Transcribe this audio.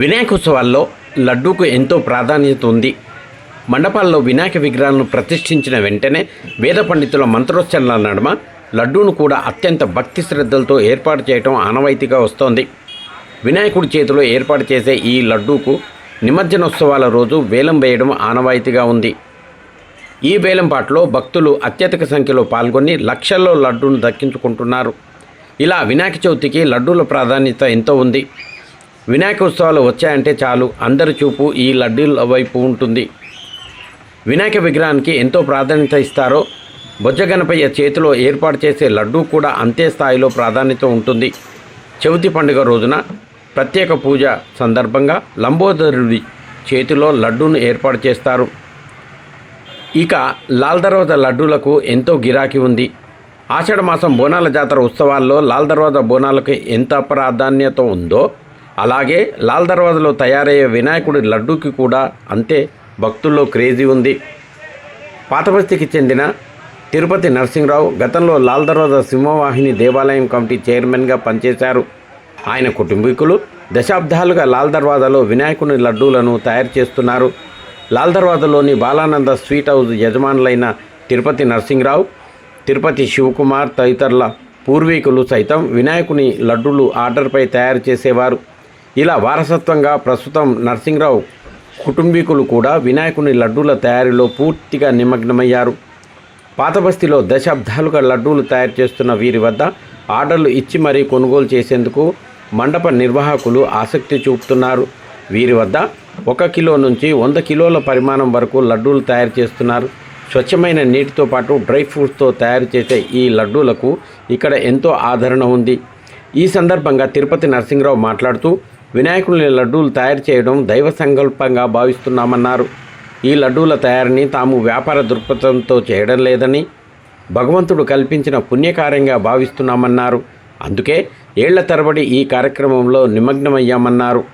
వినాయకోత్సవాల్లో లడ్డూకు ఎంతో ప్రాధాన్యత ఉంది. మండపాల్లో వినాయక విగ్రహాలను ప్రతిష్ఠించిన వెంటనే వేద పండితుల మంత్రోచ్చరణల నడుమ లడ్డూను కూడా అత్యంత భక్తి శ్రద్ధలతో ఏర్పాటు చేయటం ఆనవాయితీగా వస్తోంది. వినాయకుడి చేతిలో ఏర్పాటు చేసే ఈ లడ్డూకు నిమజ్జనోత్సవాల రోజు వేలం వేయడం ఆనవాయితీగా ఉంది. ఈ వేలంపాట్లో భక్తులు అత్యధిక సంఖ్యలో పాల్గొని లక్షల్లో లడ్డూను దక్కించుకుంటున్నారు. ఇలా వినాయక చవితికి లడ్డూల ప్రాధాన్యత ఎంతో ఉంది. వినాయక ఉత్సవాలు వచ్చాయంటే చాలు. అందరి చూపు ఈ లడ్డూల వైపు ఉంటుంది. వినాయక విగ్రహానికి ఎంతో ప్రాధాన్యత ఇస్తారో బొజ్జగణపయ్య చేతిలో ఏర్పాటు చేసే లడ్డూ కూడా అంతే స్థాయిలో ప్రాధాన్యత ఉంటుంది. చవితి పండుగ రోజున ప్రత్యేక పూజ సందర్భంగా లంబోదరుడి చేతిలో లడ్డూను ఏర్పాటు చేస్తారు. ఇక లాల్ దర్వాజ లడ్డూలకు ఎంతో గిరాకీ ఉంది. ఆషాఢ మాసం బోనాల జాతర ఉత్సవాల్లో లాల్ దర్వాజ బోనాలకు ఎంత ప్రాధాన్యత ఉందో అలాగే లాల్ దర్వాజలో తయారయ్యే వినాయకుడి లడ్డూకి కూడా అంతే భక్తుల్లో క్రేజీ ఉంది. పాతబస్తీకి చెందిన తిరుపతి నరసింహరావు గతంలో లాల్ దర్వాజా సింహవాహిని దేవాలయం కమిటీ చైర్మన్గా పనిచేశారు. ఆయన కుటుంబీకులు దశాబ్దాలుగా లాల్ దర్వాజాలో వినాయకుని లడ్డూలను తయారు చేస్తున్నారు. లాల్ దర్వాజాలోని బాలానంద స్వీట్ హౌస్ యజమానులైన తిరుపతి నరసింహరావు తిరుపతి శివకుమార్ తదితరుల పూర్వీకులు సైతం వినాయకుని లడ్డూలు ఆర్డర్పై తయారు చేసేవారు. ఇలా వారసత్వంగా ప్రస్తుతం నరసింహరావు కుటుంబీకులు కూడా వినాయకుని లడ్డూల తయారీలో పూర్తిగా నిమగ్నమయ్యారు. పాతబస్తీలో దశాబ్దాలుగా లడ్డూలు తయారు చేస్తున్న వీరి వద్ద ఆర్డర్లు ఇచ్చి మరీ కొనుగోలు చేసేందుకు మండప నిర్వాహకులు ఆసక్తి చూపుతున్నారు. వీరి వద్ద ఒక కిలో నుంచి వంద కిలోల పరిమాణం వరకు లడ్డూలు తయారు చేస్తున్నారు. స్వచ్ఛమైన నీటితో పాటు డ్రై ఫ్రూట్స్తో తయారు చేసే ఈ లడ్డూలకు ఇక్కడ ఎంతో ఆదరణ ఉంది. ఈ సందర్భంగా తిరుపతి నరసింహరావు మాట్లాడుతూ వినాయకుని లడ్డూలు తయారు చేయడం దైవ సంకల్పంగా భావిస్తున్నామన్నారు. ఈ లడ్డూల తయారీని తాము వ్యాపార దృక్పథంతో చేయడం లేదని భగవంతుడు కల్పించిన పుణ్యకార్యంగా భావిస్తున్నామన్నారు. అందుకే ఏళ్ళ తరబడి ఈ కార్యక్రమంలో నిమగ్నమయ్యామన్నారు.